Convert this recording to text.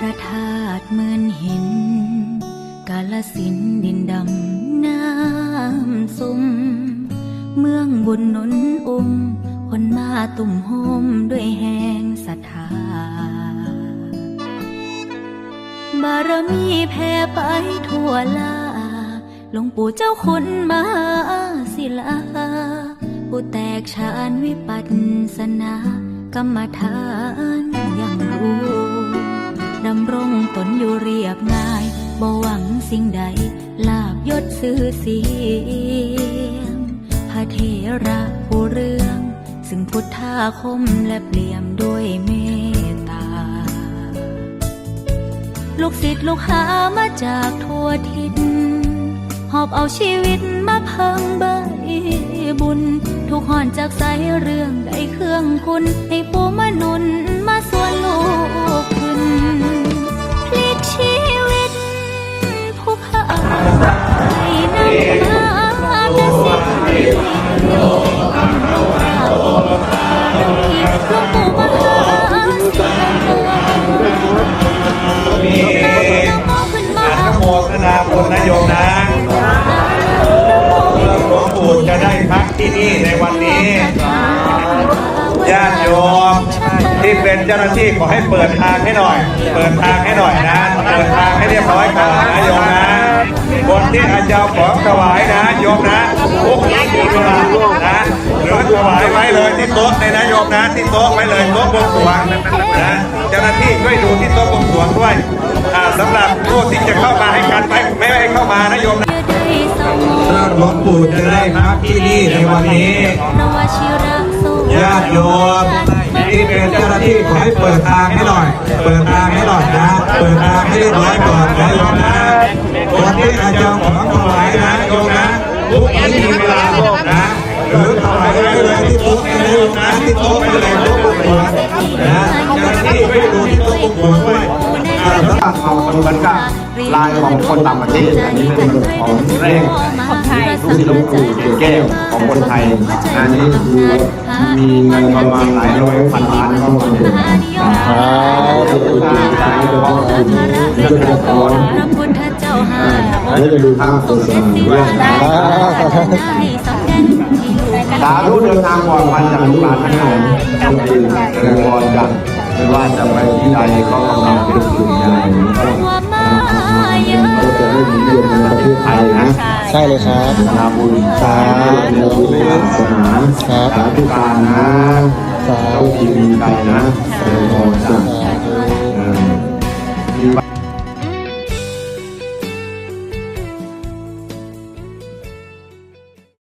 พระธาตุเมือนหิน กาลสินดินดำน้ำซุมเมืองบุญนุนอุ้มคนมาตุ่มโฮมด้วยแหงศรัทธา บารมีแผ่ไปทั่วลาหลวงปู่เจ้าคุณมาศิลาผู้แตกฉานวิปัสสนากรรมฐานอยังรู้ สิ่งใด ลาบยศซื้อเสียง พระเทระผู้เรื่อง ซึ่งพุทธาคมและเปลี่ยมด้วยเมตตา ลูกศิษย์ลูกหามาจากทั่วทิศหอบเอาชีวิตมาเพังใบบุญ ทุกหอนจากสเรื่องได้เครื่องคุณให้ปูมนุน ทนาบุญนะโยมนะหลวงปู่จะได้พักที่นี่ในวันนี้ญาติโยมที่เป็นเจ้าหน้าที่ขอให้เปิดทางให้หน่อย เปิดทางให้หน่อยนะ เปิดทางให้เรียบร้อยก่อนนะโยมนะ คนที่อาจจะเอาของถวายนะโยมนะทุกนี้มีเวลานะหรือถวายไว้เลยที่โต๊ะในนะโยมนะที่โต๊ะไว้เลยโต๊ะบวงสรวงนะเจ้าหน้าที่ช่วยดูที่โต๊ะบวงสรวงด้วยอ่าสำหรับผู้ที่จะเข้ามาให้กันไปไม่ให้เข้ามานะโยมนะอย่าได้เศร้าหมองหลวงปู่จะได้พักที่นี่ในวันนี้เพราะว่าชิระโสญาติโยม ที่เป็นเจ้าหน้าที่ขอให้เปิดทางให้หน่อย เปิดทางให้หน่อยนะ เปิดทางให้เรียบร้อยก่อนนะโยมนะคนที่อาจจะเอาของถวายนะโยมนะทุกที่มีเวลานะหรือถวายได้เลยที่โต๊ะไปเลยนะที่โต๊ะไปเลยโต๊ะบุญหลวนะาแล้วเอาเหมือนกับลายของคนต่างประเทศอันนี้เป็นของแรกของไทยลูกศิษย์หลวงปู่เกศแก้วของคนไทย อันนี้คือมีเงินประมาณหลายร้อยพันล้านเข้ามาอยู่อ๋อครับพระพุทธเจ้าหาอันนี้จะดูภาพโฆษณาด้วยสาธุเดินทางปลอดภัยจากลูกหลานทั้งหลายต้องเป็นแรงบอลกัน ไม่ว่าจะไปที่ใดก็กำลังเป็นสิ่งใหญ่ก็ว่ามาเยอะก็จะได้มีเรื่องในประเทศไทยนะใช่เลยครับสาบุญสาธุศาสนาสาธุการนะสาธุทีมีใจนะเป็นพรจ้ะ